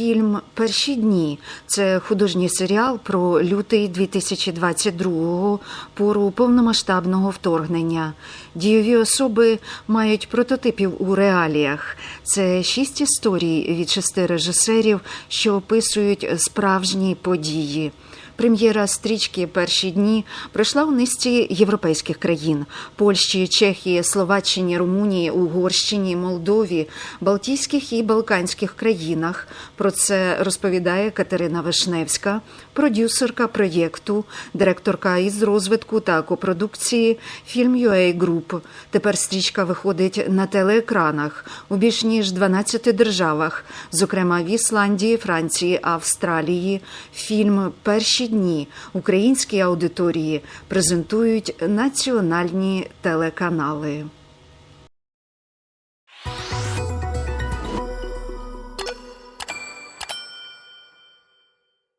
Фільм Перші дні це художній серіал про лютий 2022-го, пору повномасштабного вторгнення. Дійові особи мають прототипів у реаліях. Це шість історій від шести режисерів, що описують справжні події. Прем'єра стрічки перші дні пройшла у низці європейських країн: Польщі, Чехії, Словаччині, Румунії, Угорщині, Молдові, Балтійських і Балканських країнах. Про це розповідає Катерина Вишневська, продюсерка проєкту, директорка із розвитку та копродукції фільм UA Group. Тепер стрічка виходить на телеекранах у більш ніж 12 державах, зокрема в Ісландії, Франції, Австралії. Фільм Перші дні українській аудиторії презентують національні телеканали.